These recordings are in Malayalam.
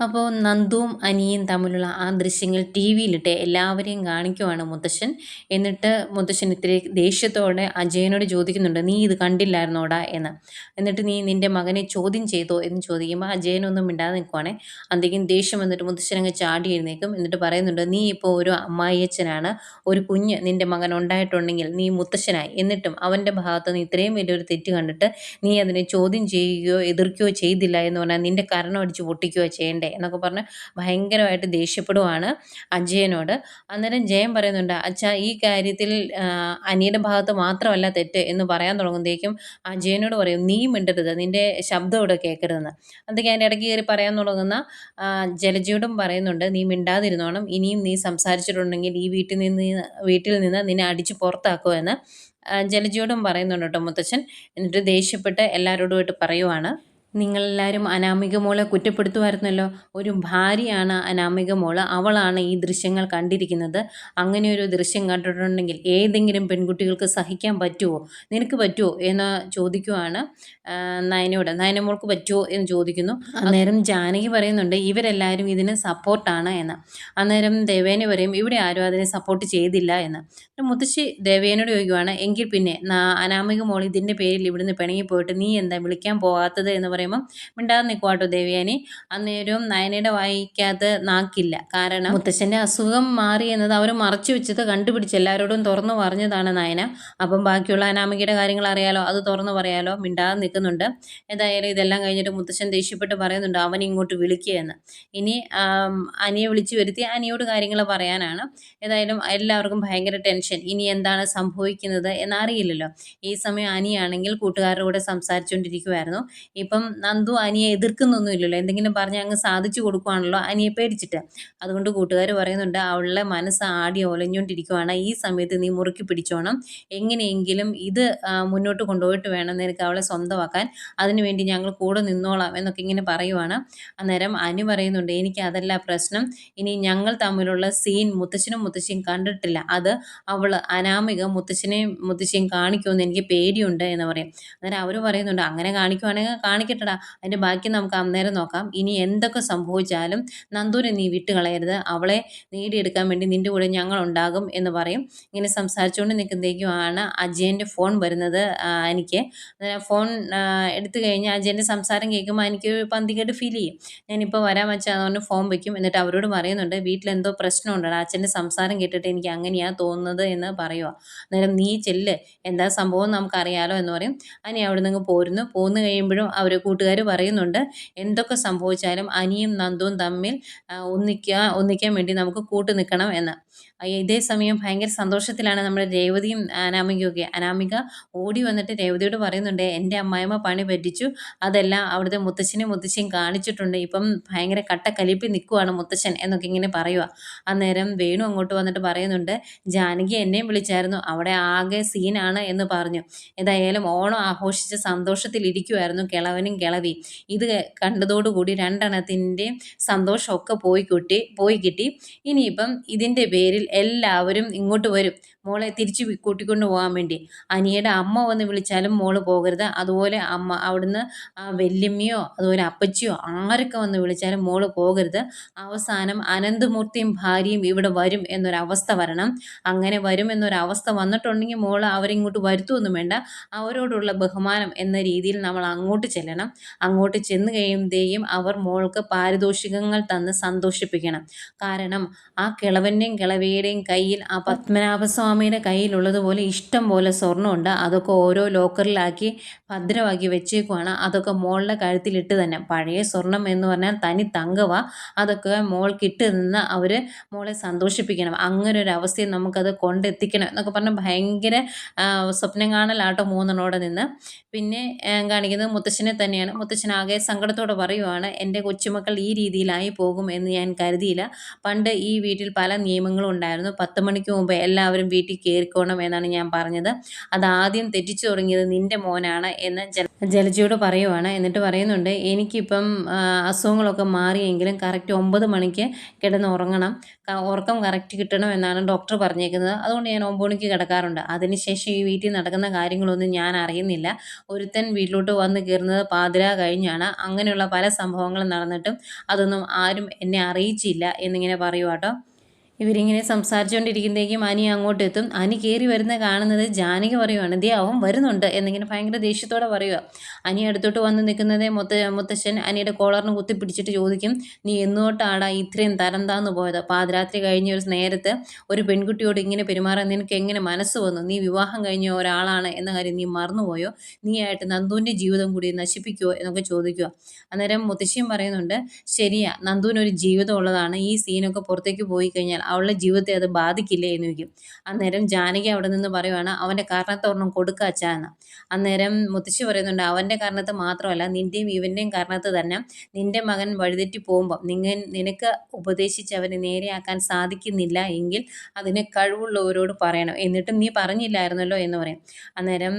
അപ്പോൾ നന്ദുവും അനിയും തമ്മിലുള്ള ആ ദൃശ്യങ്ങൾ ടി വിയിലിട്ട് എല്ലാവരെയും കാണിക്കുവാണ് മുത്തശ്ശൻ. എന്നിട്ട് മുത്തശ്ശൻ ഇത്തിരി ദേഷ്യത്തോടെ അജയനോട് ചോദിക്കുന്നുണ്ട് നീ ഇത് കണ്ടില്ലായിരുന്നോടാ? എന്ന്. എന്നിട്ട് നീ നിന്റെ മകനെ ചോദ്യം ചെയ്തോ എന്ന് ചോദിക്കുമ്പോൾ അജയനൊന്നും മിണ്ടാതെ നിൽക്കുവാണേ അന്തെങ്കിലും ദേഷ്യം വന്നിട്ട് മുത്തശ്ശൻ അങ്ങ് ചാടി എഴുന്നേക്കും എന്നിട്ട് പറയുന്നുണ്ട് നീ ഇപ്പോൾ ഒരു അമ്മായിയച്ഛനാണ്. ഒരു കുഞ്ഞ് നിന്റെ മകൻ ഉണ്ടായിട്ടുണ്ടെങ്കിൽ നീ മുത്തശ്ശനായി. എന്നിട്ടും അവന്റെ ഭാഗത്ത് നീ ഇത്രയും വലിയൊരു തെറ്റ് കണ്ടിട്ട് നീ അതിനെ ചോദ്യം ചെയ്യുകയോ എതിർക്കുകയോ ചെയ്തില്ല എന്ന് പറഞ്ഞാൽ നിന്റെ കരണം അടിച്ച് പൊട്ടിക്കുകയോ ചെയ്യേണ്ടേ? എന്നൊക്കെ പറഞ്ഞ് ഭയങ്കരമായിട്ട് ദേഷ്യപ്പെടുവാണ് അജയനോട്. അന്നേരം ജയൻ പറയുന്നുണ്ട് അച്ഛാ ഈ കാര്യത്തിൽ അനിയുടെ ഭാഗത്ത് മാത്രമല്ല തെറ്റ് എന്ന് പറയാൻ തുടങ്ങുമ്പോഴേക്കും അജയനോട് പറയും നീ മിണ്ടരുത് നിന്റെ ശബ്ദം ഇവിടെ കേൾക്കരുതെന്ന് അതൊക്കെ അതിന്റെ ഇടയ്ക്ക് കയറി പറയാൻ തുടങ്ങുന്ന ജലജയോടും പറയുന്നുണ്ട് നീ മിണ്ടാതിരുന്നോണം ഇനിയും നീ സംസാരിച്ചിട്ടുണ്ടെങ്കിൽ ഈ വീട്ടിൽ നിന്ന് വീട്ടിൽ നിന്ന് നിന്നെ അടിച്ച് പുറത്താക്കുമെന്ന് ജലജിയോടും പറയുന്നുണ്ട് കേട്ടോ മുത്തച്ഛൻ എന്നിട്ട് ദേഷ്യപ്പെട്ട് എല്ലാവരോടുമായിട്ട് പറയുവാണ്. നിങ്ങളെല്ലാവരും അനാമിക മോളെ കുറ്റപ്പെടുത്തുമായിരുന്നല്ലോ. ഒരു ഭാര്യയാണ് അനാമിക മോൾ അവളാണ് ഈ ദൃശ്യങ്ങൾ കണ്ടിരിക്കുന്നത്. അങ്ങനെ ഒരു ദൃശ്യം കണ്ടിട്ടുണ്ടെങ്കിൽ ഏതെങ്കിലും പെൺകുട്ടികൾക്ക് സഹിക്കാൻ പറ്റുമോ നിനക്ക് പറ്റുമോ എന്ന് ചോദിക്കുവാണ് നയനോട് നയനമോൾക്ക് പറ്റുമോ എന്ന് ചോദിക്കുന്നു. അന്നേരം ജാനകി പറയുന്നുണ്ട് ഇവരെല്ലാവരും ഇതിന് സപ്പോർട്ടാണ് എന്ന്. അന്നേരം ദേവേനെ പറയും ഇവിടെ ആരും അതിനെ സപ്പോർട്ട് ചെയ്തില്ല എന്ന്. മുത്തശ്ശി ദേവേനോട് ചോദിക്കുവാണ് എങ്കിൽ പിന്നെ അനാമിക മോൾ ഇതിന്റെ പേരിൽ ഇവിടുന്ന് പിണങ്ങി പോയിട്ട് നീ എന്താ വിളിക്കാൻ പോകാത്തത് എന്ന് പറയുമ്പം മിണ്ടാതെ നിൽക്കുവാട്ടോ ദേവയാനി. അന്നേരവും നയനയുടെ വായിക്കാത്ത നാക്കില്ല. കാരണം മുത്തശ്ശന്റെ അസുഖം മാറി എന്നത് അവർ മറച്ചു വെച്ചത് കണ്ടുപിടിച്ച് എല്ലാവരോടും തുറന്നു പറഞ്ഞതാണ് നയന. അപ്പം ബാക്കിയുള്ള അനാമികയുടെ കാര്യങ്ങൾ അറിയാലോ അത് തുറന്നു പറയാലോ മിണ്ടാതെ നിൽക്കുന്നുണ്ട്. ഏതായാലും ഇതെല്ലാം കഴിഞ്ഞിട്ട് മുത്തശ്ശൻ ദേഷ്യപ്പെട്ട് പറയുന്നുണ്ട് അവൻ ഇങ്ങോട്ട് വിളിക്കുകയെന്ന് ഇനി അനിയെ വിളിച്ചു വരുത്തി അനിയോട് കാര്യങ്ങൾ പറയാനാണ്. ഏതായാലും എല്ലാവർക്കും ഭയങ്കര ടെൻഷൻ. ഇനി എന്താണ് സംഭവിക്കുന്നത് എന്നറിയില്ലല്ലോ. ഈ സമയം അനിയാണെങ്കിൽ കൂട്ടുകാരുടെ കൂടെ സംസാരിച്ചുകൊണ്ടിരിക്കുമായിരുന്നു ഇപ്പം നന്ദു അനിയെ എതിർക്കുന്നൊന്നുമില്ലല്ലോ. എന്തെങ്കിലും പറഞ്ഞ് അങ്ങ് സാധിച്ചു കൊടുക്കുവാണല്ലോ അനിയെ പേടിച്ചിട്ട്. അതുകൊണ്ട് കൂട്ടുകാർ പറയുന്നുണ്ട് അവളുടെ മനസ്സ് ആടി ഒലഞ്ഞുകൊണ്ടിരിക്കുവാണ്. ഈ സമയത്ത് നീ മുറുക്കി പിടിച്ചോണം. എങ്ങനെയെങ്കിലും ഇത് മുന്നോട്ട് കൊണ്ടുപോയിട്ട് വേണം നിനക്ക് അവളെ സ്വന്തമാക്കാൻ. അതിനുവേണ്ടി ഞങ്ങൾ കൂടെ നിന്നോളാം എന്നൊക്കെ ഇങ്ങനെ പറയുവാണ്. അന്നേരം അനു പറയുന്നുണ്ട് എനിക്ക് അതല്ല പ്രശ്നം. ഇനി ഞങ്ങൾ തമ്മിലുള്ള സീൻ മുത്തശ്ശനും മുത്തശ്ശിയും കണ്ടിട്ടില്ല. അത് അവൾ അനാമിക മുത്തശ്ശനെയും മുത്തശ്ശിയും കാണിക്കുമെന്ന് എനിക്ക് പേടിയുണ്ട് എന്ന് പറയും. അന്നേരം അവർ പറയുന്നുണ്ട് അങ്ങനെ കാണിക്കുവാണെങ്കിൽ കാണിക്കട്ടടാ അതിന്റെ ബാക്കി നമുക്ക് അന്നേരം നോക്കാം. ഇനി എന്തൊക്കെ സംഭവിച്ചാലും നന്ദൂരെ നീ വിട്ട് കളയരുത് അവളെ നേടിയെടുക്കാൻ വേണ്ടി നിന്റെ കൂടെ ഞങ്ങൾ ഉണ്ടാകും എന്ന് പറയും. ഇങ്ങനെ സംസാരിച്ചുകൊണ്ട് നിൽക്കുമ്പോഴേക്കുമാണ് അജയന്റെ ഫോൺ വരുന്നത് എനിക്ക്. ഫോൺ എടുത്തു കഴിഞ്ഞാൽ അജയന്റെ സംസാരം കേൾക്കുമ്പോൾ എനിക്ക് പന്തികേട് ഫീൽ ചെയ്യും. ഞാനിപ്പോൾ വരാൻ വെച്ചാൽ അതുകൊണ്ട് ഫോൺ വയ്ക്കും എന്നിട്ട് അവരോട് പറയുന്നുണ്ട് വീട്ടിലെന്തോ പ്രശ്നമുണ്ടടാ അച്ഛന്റെ സംസാരം കേട്ടിട്ട് എനിക്ക് അങ്ങനെയാണ് തോന്നുന്നത് എന്ന് പറയുക അന്നേരം നീ ചെല്ല്. എന്താ സംഭവം നമുക്കറിയാലോ എന്ന് പറയും. അനി അവിടെ നിന്ന് പോരുന്നു. പോന്നു കഴിയുമ്പോഴും അവർ കൂട്ടുകാർ പറയുന്നുണ്ട് എന്തൊക്കെ സംഭവിച്ചാലും അനിയും നന്ദുവും തമ്മിൽ ഒന്നിക്കുക ഒന്നിക്കാൻ വേണ്ടി നമുക്ക് കൂട്ടു നിൽക്കണം എന്ന്. ഇതേ സമയം ഭയങ്കര സന്തോഷത്തിലാണ് നമ്മുടെ രേവതിയും അനാമികയൊക്കെ അനാമിക ഓടി വന്നിട്ട് രേവതിയോട് പറയുന്നുണ്ട് എന്റെ അമ്മായിമ്മ പണി പറ്റിച്ചു. അതെല്ലാം അവിടുത്തെ മുത്തശ്ശനും മുത്തശ്ശിയും കാണിച്ചിട്ടുണ്ട്. ഇപ്പം ഭയങ്കര കട്ട കലിപ്പി നിൽക്കുവാണ് മുത്തച്ഛൻ എന്നൊക്കെ ഇങ്ങനെ പറയുക അന്നേരം വേണു അങ്ങോട്ട് വന്നിട്ട് പറയുന്നുണ്ട് ജാനകി എന്നെയും വിളിച്ചായിരുന്നു. അവിടെ ആകെ സീനാണ് എന്ന് പറഞ്ഞു. ഏതായാലും ഓണം ആഘോഷിച്ച സന്തോഷത്തിലിരിക്കുമായിരുന്നു കിളവനും കിളവി ഇത് കണ്ടതോടുകൂടി രണ്ടെണ്ണത്തിന്റെയും സന്തോഷമൊക്കെ പോയി കിട്ടി പോയി കിട്ടി. ഇനിയിപ്പം ഇതിന്റെ പേരിൽ എല്ലാവരും ഇങ്ങോട്ട് വരും. മോളെ തിരിച്ച് കൂട്ടിക്കൊണ്ട് പോകാൻ വേണ്ടി. അനിയുടെ അമ്മ വന്ന് വിളിച്ചാലും മോൾ പോകരുത്. അതുപോലെ അമ്മ അവിടുന്ന് ആ വല്യമ്മയോ അതുപോലെ അപ്പച്ചിയോ ആരൊക്കെ വന്ന് വിളിച്ചാലും മോൾ പോകരുത്. അവസാനം അനന്തമൂർത്തിയും ഭാര്യയും ഇവിടെ വരും എന്നൊരവസ്ഥ വരണം. അങ്ങനെ വരും എന്നൊരവസ്ഥ വന്നിട്ടുണ്ടെങ്കിൽ മോൾ അവരിങ്ങോട്ട് വരുത്തുമൊന്നും വേണ്ട. അവരോടുള്ള ബഹുമാനം എന്ന രീതിയിൽ നമ്മൾ അങ്ങോട്ട് ചെല്ലണം. അങ്ങോട്ട് ചെന്ന് കഴിയുമ്പോഴേയും അവർ മോൾക്ക് പാരിതോഷികങ്ങൾ തന്ന് സന്തോഷിപ്പിക്കണം. കാരണം ആ കിളവന്റെയും കിളവയുടെയും കയ്യിൽ ആ പത്മനാഭസ്വാമി സ്വാമിയുടെ കയ്യിലുള്ളതുപോലെ ഇഷ്ടം പോലെ സ്വർണമുണ്ട് അതൊക്കെ ഓരോ ലോക്കറിലാക്കി ഭദ്രമാക്കി വെച്ചേക്കുവാണ്. അതൊക്കെ മോളുടെ കഴുത്തിലിട്ട് തന്നെ. പഴയ സ്വർണം എന്ന് പറഞ്ഞാൽ തനി തങ്കവ. അതൊക്കെ മോൾക്കിട്ട് നിന്ന് അവർ മോളെ സന്തോഷിപ്പിക്കണം. അങ്ങനെ ഒരു അവസ്ഥയിൽ നമുക്കത് കൊണ്ടെത്തിക്കണം എന്നൊക്കെ പറഞ്ഞാൽ ഭയങ്കര സ്വപ്നം കാണലാട്ടോ മൂന്നെണ്ണോടെ നിന്ന്. പിന്നെ കാണിക്കുന്നത് മുത്തശ്ശനെ തന്നെയാണ്. മുത്തശ്ശൻ ആകെ സങ്കടത്തോടെ പറയുവാണ് എന്റെ കൊച്ചുമക്കൾ ഈ രീതിയിലായി പോകും എന്ന് ഞാൻ കരുതിയില്ല. പണ്ട് ഈ വീട്ടിൽ പല നിയമങ്ങളും ഉണ്ടായിരുന്നു പത്ത് മണിക്ക് മുമ്പ് എല്ലാവരും വീട്ടിൽ കയറിക്കോണം എന്നാണ് ഞാൻ പറഞ്ഞത്. അത് ആദ്യം തെറ്റിച്ചു തുടങ്ങിയത് നിന്റെ മോനാണ് എന്ന് ജലജിയോട് പറയുവാണ്. എന്നിട്ട് പറയുന്നുണ്ട് എനിക്കിപ്പം അസുഖങ്ങളൊക്കെ മാറിയെങ്കിലും കറക്റ്റ് ഒമ്പത് മണിക്ക് കിടന്ന് ഉറങ്ങണം. ഉറക്കം കറക്റ്റ് കിട്ടണം എന്നാണ് ഡോക്ടർ പറഞ്ഞേക്കുന്നത്. അതുകൊണ്ട് ഞാൻ ഒമ്പത് മണിക്ക് കിടക്കാറുണ്ട്. അതിനുശേഷം ഈ വീട്ടിൽ നടക്കുന്ന കാര്യങ്ങളൊന്നും ഞാൻ അറിയുന്നില്ല. ഒരുത്തൻ വീട്ടിലോട്ട് വന്ന് കയറുന്നത് പാതിര കഴിഞ്ഞാണ്. അങ്ങനെയുള്ള പല സംഭവങ്ങളും നടന്നിട്ടും അതൊന്നും ആരും എന്നെ അറിയിച്ചില്ല എന്നിങ്ങനെ പറയുവാട്ടോ ഇവരിങ്ങനെ സംസാരിച്ചുകൊണ്ടിരിക്കുമ്പോഴേക്കും അനി അങ്ങോട്ട് എത്തും അനി കയറി വരുന്ന കാണുന്നത് ജാനകി പറയുവാണ്. ദേ അവൻ വരുന്നുണ്ട് എന്നിങ്ങനെ ഭയങ്കര ദേഷ്യത്തോടെ പറയുക അനി അടുത്തോട്ട് വന്ന് നിൽക്കുന്നത് മുത്ത മുത്തശ്ശൻ അനിയുടെ കോളറിന് കുത്തി പിടിച്ചിട്ട് ചോദിക്കും നീ എന്നുതൊട്ടാടാ ഇത്രയും തരം താന്ന് പോയത്? പാതിരാത്രി കഴിഞ്ഞ ഒരു നേരത്ത് ഒരു പെൺകുട്ടിയോട് ഇങ്ങനെ പെരുമാറാൻ നിനക്ക് എങ്ങനെ മനസ്സ് വന്നു? നീ വിവാഹം കഴിഞ്ഞ ഒരാളാണ് എന്ന കാര്യം നീ മറന്നുപോയോ? നീ ആയിട്ട് നന്ദുവിന്റെ ജീവിതം കൂടി നശിപ്പിക്കുമോ എന്നൊക്കെ ചോദിക്കുക അന്നേരം മുത്തശ്ശിയും പറയുന്നുണ്ട് ശരിയാ നന്ദുവിനൊരു ജീവിതം ഉള്ളതാണ്. ഈ സീനൊക്കെ പുറത്തേക്ക് പോയി കഴിഞ്ഞാൽ അവളുടെ ജീവിതത്തെ അത് ബാധിക്കില്ലേ എന്ന് ചോദിക്കും. അന്നേരം ജാനകി അവിടെ നിന്ന് പറയുവാണ് അവന്റെ കാരണത്തൊരെണ്ണം കൊടുക്കാച്ച എന്ന്. അന്നേരം മുത്തശ്ശി പറയുന്നുണ്ട് അവന്റെ കാരണത്ത് മാത്രമല്ല നിന്റെയും ഇവന്റെയും കാരണത്ത് തന്നെ നിന്റെ മകൻ വഴിതെറ്റി പോകുമ്പോൾ നിങ്ങൾ നിനക്ക് ഉപദേശിച്ച് അവനെ നേരെയാക്കാൻ സാധിക്കുന്നില്ല എങ്കിൽ അതിനെ കഴിവുള്ളവരോട് പറയണം. എന്നിട്ടും നീ പറഞ്ഞില്ലായിരുന്നല്ലോ എന്ന് പറയും. അന്നേരം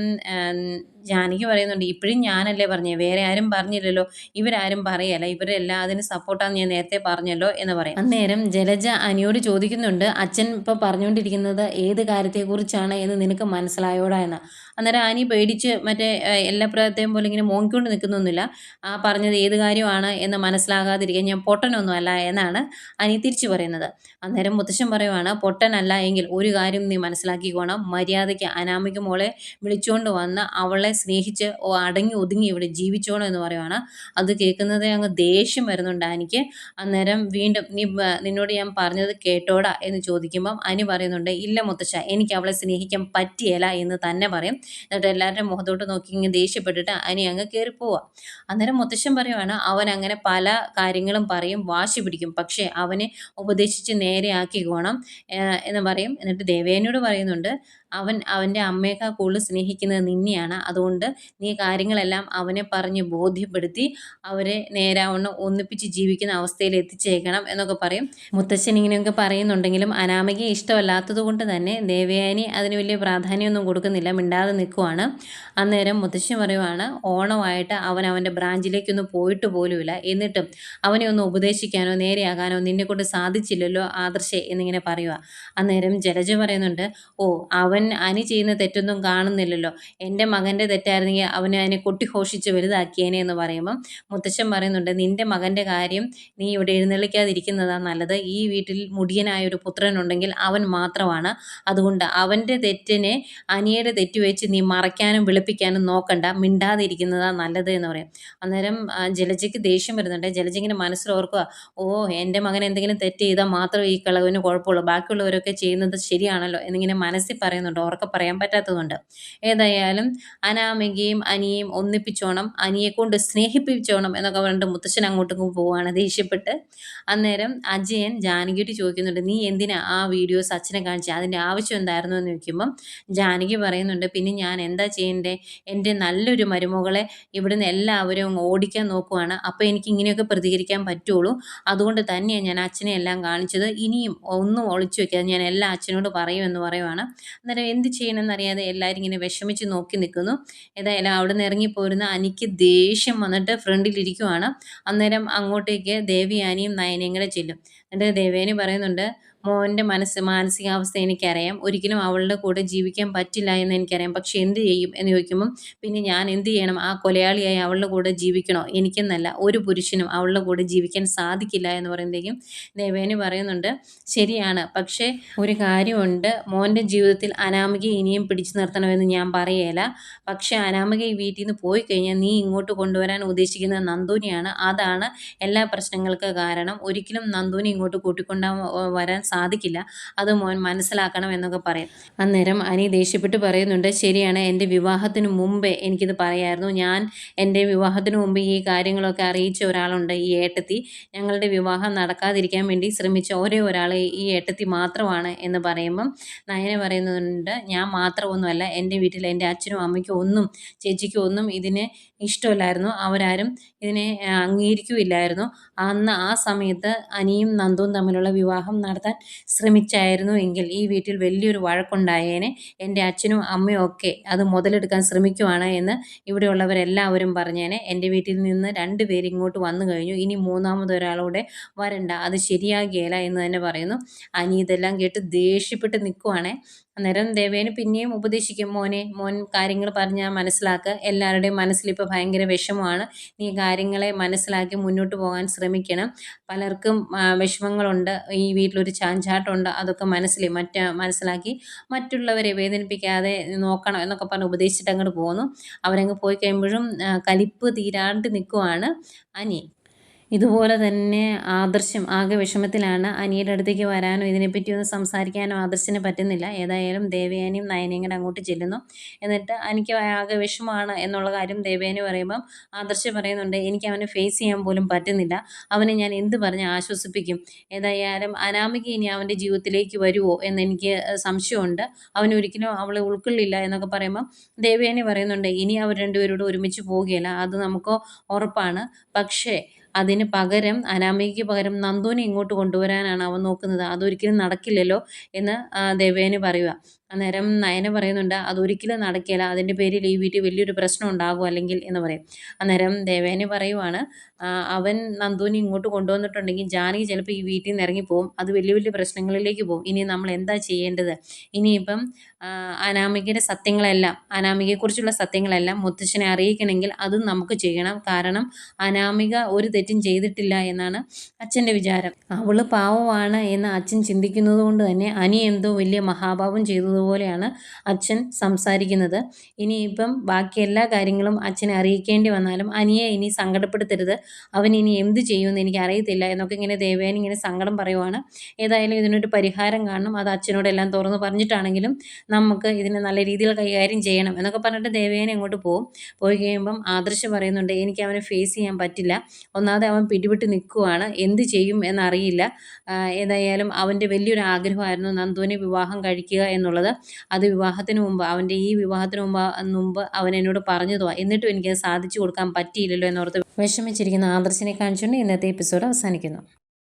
ജാനകി പറയുന്നുണ്ട് ഇപ്പോഴും ഞാനല്ലേ പറഞ്ഞേ? വേറെ ആരും പറഞ്ഞില്ലല്ലോ. ഇവരാരും പറയല്ല. ഇവരെല്ലാം അതിന് സപ്പോർട്ടാന്ന് ഞാൻ നേരത്തെ പറഞ്ഞല്ലോ എന്ന് പറയാം. അന്നേരം ജലജ അനിയോട് ചോദിക്കുന്നുണ്ട് അച്ഛൻ ഇപ്പൊ പറഞ്ഞുകൊണ്ടിരിക്കുന്നത് ഏത് കാര്യത്തെക്കുറിച്ചാണ് എന്ന് നിനക്ക് മനസ്സിലായോടാ എന്ന്. അന്നേരം ആനി പേടിച്ച് മറ്റേ എല്ലാ പോലെ ഇങ്ങനെ മോങ്ങിക്കൊണ്ട് നിൽക്കുന്നൊന്നുമില്ല. ആ പറഞ്ഞത് ഏത് കാര്യമാണ് എന്ന് മനസ്സിലാകാതിരിക്കാൻ ഞാൻ പൊട്ടനൊന്നുമല്ല എന്നാണ് ആനി തിരിച്ചു പറയുന്നത്. അന്നേരം മുത്തശ്ശൻ പറയുവാണ് പൊട്ടനല്ല എങ്കിൽ ഒരു കാര്യം നീ മനസ്സിലാക്കിക്കോണം. മര്യാദയ്ക്ക് അനാമിക മോളെ വിളിച്ചുകൊണ്ട് വന്ന് അവളെ സ്നേഹിച്ച് അടങ്ങി ഒതുങ്ങി ഇവിടെ ജീവിച്ചോണം എന്ന് പറയുവാണ്. അത് കേൾക്കുന്നത് അങ്ങ് ദേഷ്യം വരുന്നുണ്ട് അനിക്ക് അന്നേരം വീണ്ടും നീ നിന്നോട് ഞാൻ പറഞ്ഞത് കേട്ടോടാ എന്ന് ചോദിക്കുമ്പം അനി പറയുന്നുണ്ട് ഇല്ല മുത്തശ്ശ എനിക്ക് അവളെ സ്നേഹിക്കാൻ പറ്റിയല്ല എന്ന് തന്നെ പറയും. എന്നിട്ട് എല്ലാവരുടെ മുഖത്തോട്ട് നോക്കി ഇങ്ങനെ ദേഷ്യപ്പെട്ടിട്ട് അനി അങ്ങ് കയറി പോവാ. അന്നേരം മുത്തശ്ശൻ പറയുവാണ് അവൻ അങ്ങനെ പല കാര്യങ്ങളും പറയും വാശി പിടിക്കും. പക്ഷേ അവനെ ഉപദേശിച്ച് നേരെയാക്കിക്കോണം ഏഹ് എന്ന് പറയും. എന്നിട്ട് ദേവേനോട് പറയുന്നുണ്ട് അവൻ അവന്റെ അമ്മയേക്കാൾ കൂടുതൽ സ്നേഹിക്കുന്നത് നിന്നെയാണ്. അതുകൊണ്ട് നീ കാര്യങ്ങളെല്ലാം അവനെ പറഞ്ഞ് ബോധ്യപ്പെടുത്തി അവരെ നേരാവണ്ണം ഒന്നിപ്പിച്ച് ജീവിക്കുന്ന അവസ്ഥയിൽ എത്തിച്ചേക്കണം എന്നൊക്കെ പറയും. മുത്തശ്ശൻ ഇങ്ങനെയൊക്കെ പറയുന്നുണ്ടെങ്കിലും അനാമയ്ക്ക് ഇഷ്ടമല്ലാത്തത് കൊണ്ട് തന്നെ ദേവയാനി അതിന് വലിയ പ്രാധാന്യമൊന്നും കൊടുക്കുന്നില്ല മിണ്ടാതെ നിൽക്കുവാണ്. അന്നേരം മുത്തശ്ശൻ പറയുവാണ് ഓണമായിട്ട് അവൻ അവന്റെ ബ്രാഞ്ചിലേക്കൊന്നും പോയിട്ട് പോലുമില്ല. എന്നിട്ടും അവനെ ഒന്ന് ഉപദേശിക്കാനോ നേരെയാകാനോ നിന്നെ കൊണ്ട് സാധിച്ചില്ലല്ലോ ആദർശേ എന്നിങ്ങനെ പറയുക അന്നേരം ജലജ പറയുന്നുണ്ട് ഓ അവൻ അനി ചെയ്യുന്ന തെറ്റൊന്നും കാണുന്നില്ലല്ലോ. എന്റെ മകന്റെ തെറ്റായിരുന്നെങ്കിൽ അവനെ അതിനെ കൊട്ടിഘോഷിച്ച് വലുതാക്കിയേനെ എന്ന് പറയുമ്പം മുത്തശ്ശൻ പറയുന്നുണ്ട് നിന്റെ മകന്റെ കാര്യം നീ ഇവിടെ എഴുന്നള്ളിക്കാതിരിക്കുന്നതാണ് നല്ലത്. ഈ വീട്ടിൽ മുടിയനായ ഒരു പുത്രനുണ്ടെങ്കിൽ അവൻ മാത്രമാണ്. അതുകൊണ്ട് അവന്റെ തെറ്റിനെ അനിയുടെ തെറ്റ് വെച്ച് നീ മറയ്ക്കാനും വെളുപ്പിക്കാനും നോക്കണ്ട. മിണ്ടാതിരിക്കുന്നതാണ് നല്ലത് എന്ന് പറയും. അന്നേരം ജലജയ്ക്ക് ദേഷ്യം വരുന്നുണ്ട്. ജലജിങ്ങനെ മനസ്സിലോർക്കുക ഓ എന്റെ മകൻ എന്തെങ്കിലും തെറ്റ് ചെയ്താൽ മാത്രമേ ഈ കളവിന് കുഴപ്പമുള്ളൂ. ബാക്കിയുള്ളവരൊക്കെ ചെയ്യുന്നത് ശരിയാണല്ലോ എന്നിങ്ങനെ മനസ്സിൽ പറയുന്നുണ്ട്. ഉറക്കെ പറയാൻ പറ്റാത്തതുകൊണ്ട്. ഏതായാലും അനാമികയും അനിയെയും ഒന്നിപ്പിച്ചോണം അനിയെ കൊണ്ട് സ്നേഹിപ്പിച്ചോണം എന്നൊക്കെ പറഞ്ഞിട്ട് മുത്തശ്ശൻ അങ്ങോട്ടും പോവുകയാണ് ദേഷ്യപ്പെട്ട്. അന്നേരം അജയൻ ജാനകിയോട് ചോദിക്കുന്നുണ്ട് നീ എന്തിനാ ആ വീഡിയോസ് അച്ഛനെ കാണിച്ചത് അതിന്റെ ആവശ്യം എന്തായിരുന്നു? എന്ന് ചോദിക്കുമ്പം ജാനകി പറയുന്നുണ്ട് പിന്നെ ഞാൻ എന്താ ചെയ്യേണ്ടേ? എന്റെ നല്ലൊരു മരുമകളെ ഇവിടുന്ന് എല്ലാവരും ഓടിക്കാൻ നോക്കുവാണ്. അപ്പോൾ എനിക്ക് ഇങ്ങനെയൊക്കെ പ്രതികരിക്കാൻ പറ്റുള്ളൂ. അതുകൊണ്ട് തന്നെയാണ് ഞാൻ അച്ഛനെ എല്ലാം കാണിച്ചത്. ഇനിയും ഒന്നും ഒളിച്ചു വെക്കാതെ ഞാൻ എല്ലാ അച്ഛനോട് പറയുമെന്ന് പറയുവാണ്. അന്നേരം എന്ത് ചെയ്യണമെന്നറിയാതെ എല്ലാവരും ഇങ്ങനെ വിഷമിച്ച് നോക്കി നിൽക്കുന്നു. ഏതായാലും അവിടെ നിന്ന് ഇറങ്ങിപ്പോരുന്ന അനിക്ക് ദേഷ്യം വന്നിട്ട് ഫ്രണ്ടിലിരിക്കുവാണ് അന്നേരം അങ്ങോട്ടേക്ക് ദേവിയാനിയും നയനയും കൂടെ ചെല്ലും. എന്നിട്ട് ദേവയാനി പറയുന്നുണ്ട് മോന്റെ മനസ്സ് മാനസികാവസ്ഥ എനിക്കറിയാം. ഒരിക്കലും അവളുടെ കൂടെ ജീവിക്കാൻ പറ്റില്ല എന്ന് എനിക്കറിയാം. പക്ഷെ എന്ത് ചെയ്യും എന്ന് ചോദിക്കുമ്പം പിന്നെ ഞാൻ എന്ത് ചെയ്യണം? ആ കൊലയാളിയായി അവളുടെ കൂടെ ജീവിക്കണോ? എനിക്കെന്നല്ല ഒരു പുരുഷനും അവളുടെ കൂടെ ജീവിക്കാൻ സാധിക്കില്ല എന്ന് പറയുമ്പോഴേക്കും ദേവേനി പറയുന്നുണ്ട് ശരിയാണ്. പക്ഷേ ഒരു കാര്യമുണ്ട്. മോന്റെ ജീവിതത്തിൽ അനാമിക ഇനിയും പിടിച്ചു നിർത്തണമെന്ന് ഞാൻ പറയുകയില്ല പക്ഷേ അനാമിക ഈ വീട്ടിൽ നിന്ന് പോയി കഴിഞ്ഞാൽ നീ ഇങ്ങോട്ട് കൊണ്ടുവരാൻ ഉദ്ദേശിക്കുന്ന നന്ദൂനിയാണ് അതാണ് എല്ലാ പ്രശ്നങ്ങൾക്ക് കാരണം. ഒരിക്കലും നന്ദൂനി ഇങ്ങോട്ട് കൂട്ടിക്കൊണ്ടാ വരാൻ സാധിക്കില്ല. അത് മോൻ മനസ്സിലാക്കണം എന്നൊക്കെ പറയും. അന്നേരം അനി ദേഷ്യപ്പെട്ട് പറയുന്നുണ്ട് ശരിയാണ് എന്റെ വിവാഹത്തിന് മുമ്പേ എനിക്കിത് പറയായിരുന്നു. ഞാൻ എന്റെ വിവാഹത്തിന് മുമ്പ് ഈ കാര്യങ്ങളൊക്കെ അറിയിച്ച ഒരാളുണ്ട് ഈ ഏട്ടത്തി. ഞങ്ങളുടെ വിവാഹം നടക്കാതിരിക്കാൻ വേണ്ടി ശ്രമിച്ച ഒരേ ഒരാൾ ഈ ഏട്ടത്തി മാത്രമാണ് എന്ന് പറയുമ്പം നയന പറയുന്നുണ്ട് ഞാൻ മാത്രമൊന്നുമല്ല എന്റെ വീട്ടിൽ എന്റെ അച്ഛനും അമ്മയ്ക്കും ഒന്നും ചേച്ചിക്കും ഒന്നും ഇതിനെ ഇഷ്ടമല്ലായിരുന്നു. അവരാരും ഇതിനെ അംഗീകരിക്കുകയില്ലായിരുന്നു. അന്ന് ആ സമയത്ത് അനിയും നന്ദുവും തമ്മിലുള്ള വിവാഹം നടത്താൻ ശ്രമിച്ചായിരുന്നു എങ്കിൽ ഈ വീട്ടിൽ വലിയൊരു വഴക്കുണ്ടായേനെ. എന്റെ അച്ഛനും അമ്മയും ഒക്കെ അത് മുതലെടുക്കാൻ ശ്രമിക്കുവാണ് എന്ന് ഇവിടെയുള്ളവരെല്ലാവരും പറഞ്ഞേനെ. എന്റെ വീട്ടിൽ നിന്ന് രണ്ട് പേര് ഇങ്ങോട്ട് വന്നു കഴിഞ്ഞു. ഇനി മൂന്നാമതൊരാളൂടെ വരണ്ട. അത് ശരിയാകിയല്ല എന്ന് തന്നെ പറയുന്നു. അനി ഇതെല്ലാം കേട്ട് ദേഷ്യപ്പെട്ട് നിൽക്കുവാണേ അന്നേരം ദേവേന് പിന്നെയും ഉപദേശിക്കും മോനെ മോൻ കാര്യങ്ങൾ പറഞ്ഞാൽ മനസ്സിലാക്കുക എല്ലാവരുടെയും മനസ്സിലിപ്പോൾ ഭയങ്കര വിഷമമാണ്. നീ കാര്യങ്ങളെ മനസ്സിലാക്കി മുന്നോട്ട് പോകാൻ ശ്രമിക്കണം. പലർക്കും വിഷമങ്ങളുണ്ട്. ഈ വീട്ടിലൊരു ചാഞ്ചാട്ടമുണ്ട്. അതൊക്കെ മനസ്സിൽ മറ്റ് മനസ്സിലാക്കി മറ്റുള്ളവരെ വേദനിപ്പിക്കാതെ നോക്കണം എന്നൊക്കെ പറഞ്ഞ് ഉപദേശിച്ചിട്ട് അങ്ങോട്ട് പോകുന്നു അവരങ്ങ് പോയി കഴിയുമ്പോഴും കലിപ്പ് തീരാണ്ട് നിൽക്കുവാണ് അനി. ഇതുപോലെ തന്നെ ആദർശം ആകെ വിഷമത്തിലാണ് അനിയുടെ അടുത്തേക്ക് വരാനോ ഇതിനെപ്പറ്റി ഒന്ന് സംസാരിക്കാനോ ആദർശിന് പറ്റുന്നില്ല. ഏതായാലും ദേവയാനിയും നയനയും കൂടെ അങ്ങോട്ട് ചെല്ലുന്നു. എന്നിട്ട് എനിക്ക് ആകെ വിഷമമാണ് എന്നുള്ള കാര്യം ദേവയാനി പറയുമ്പം ആദർശ പറയുന്നുണ്ട് എനിക്ക് അവനെ ഫേസ് ചെയ്യാൻ പോലും പറ്റുന്നില്ല. അവനെ ഞാൻ എന്ത് പറഞ്ഞ് ആശ്വസിപ്പിക്കും? ഏതായാലും അനാമിക ഇനി അവന്റെ ജീവിതത്തിലേക്ക് വരുമോ എന്നെനിക്ക് സംശയമുണ്ട്. അവനൊരിക്കലും അവളെ ഉൾക്കൊള്ളില്ല എന്നൊക്കെ പറയുമ്പം ദേവയാനി പറയുന്നുണ്ട് ഇനി അവർ രണ്ടുപേരോട് ഒരുമിച്ച് പോവുകയില്ല. അത് നമുക്ക് ഉറപ്പാണ്. പക്ഷേ അതിന് പകരം അനാമികയ്ക്ക് പകരം നന്ദുവിനെ ഇങ്ങോട്ട് കൊണ്ടുവരാനാണ് അവൻ നോക്കുന്നത്. അതൊരിക്കലും നടക്കില്ലല്ലോ എന്ന് ദേവേന് പറയുക. അന്നേരം നയന പറയുന്നുണ്ട് അതൊരിക്കലും നടക്കില്ല അതിന്റെ പേരിൽ ഈ വീട്ടിൽ വലിയൊരു പ്രശ്നം ഉണ്ടാകും അല്ലെങ്കിൽ എന്ന് പറയും. അന്നേരം ദേവേനെ പറയുവാണ് അവൻ നന്ദുവിനെ ഇങ്ങോട്ട് കൊണ്ടുവന്നിട്ടുണ്ടെങ്കിൽ ജാനകി ചിലപ്പോൾ ഈ വീട്ടിൽ നിന്ന് ഇറങ്ങിപ്പോവും. അത് വലിയ വലിയ പ്രശ്നങ്ങളിലേക്ക് പോകും. ഇനി നമ്മൾ എന്താ ചെയ്യേണ്ടത്? ഇനിയിപ്പം അനാമികയുടെ സത്യങ്ങളെല്ലാം അനാമികയെക്കുറിച്ചുള്ള സത്യങ്ങളെല്ലാം മുത്തശ്ശനെ അറിയിക്കണമെങ്കിൽ അത് നമുക്ക് ചെയ്യണം. കാരണം അനാമിക ഒരു തെറ്റും ചെയ്തിട്ടില്ല എന്നാണ് അച്ഛന്റെ വിചാരം. അവൾ പാവമാണ് എന്ന് അച്ഛൻ ചിന്തിക്കുന്നത് കൊണ്ട് തന്നെ അനി എന്തോ വലിയ മഹാഭാവം ചെയ്തതുപോലെയാണ് അച്ഛൻ സംസാരിക്കുന്നത്. ഇനിയിപ്പം ബാക്കി എല്ലാ കാര്യങ്ങളും അച്ഛനെ അറിയിക്കേണ്ടി വന്നാലും അനിയെ ഇനി സങ്കടപ്പെടുത്തരുത്. അവൻ ഇനി എന്ത് ചെയ്യുമെന്ന് എനിക്ക് അറിയത്തില്ല എന്നൊക്കെ ഇങ്ങനെ ദേവേന ഇങ്ങനെ സങ്കടം പറയുവാണ്. ഏതായാലും ഇതിനൊരു പരിഹാരം കാണണം. അത് അച്ഛനോടെല്ലാം തുറന്ന് പറഞ്ഞിട്ടാണെങ്കിലും നമുക്ക് ഇതിനെ നല്ല രീതിയിൽ കൈകാര്യം ചെയ്യണം എന്നൊക്കെ പറഞ്ഞിട്ട് ദേവേനെ അങ്ങോട്ട് പോകും പോയി കഴിയുമ്പം ആദർശ് പറയുന്നുണ്ട് എനിക്ക് അവനെ ഫേസ് ചെയ്യാൻ പറ്റില്ല. ഒന്നാമത് അവൻ പിടിപെട്ട് നിൽക്കുവാണ്. എന്ത് ചെയ്യും എന്നറിയില്ല. ഏതായാലും അവന്റെ വലിയൊരു ആഗ്രഹമായിരുന്നു നന്ദുവിനെ വിവാഹം കഴിക്കുക എന്നുള്ളത്. അത് വിവാഹത്തിന് മുമ്പ് അവന്റെ ഈ വിവാഹത്തിന് മുമ്പ് മുമ്പ് അവൻ എന്നോട് പറഞ്ഞു പറഞ്ഞതുവാ. എന്നിട്ടും എനിക്കത് സാധിച്ചു കൊടുക്കാൻ പറ്റിയില്ലല്ലോ എന്നോർത്ത് വിഷമിച്ചിരിക്കുന്ന ആദർശിനെ കാണിച്ചുകൊണ്ട് ഇന്നത്തെ എപ്പിസോഡ് അവസാനിക്കുന്നു.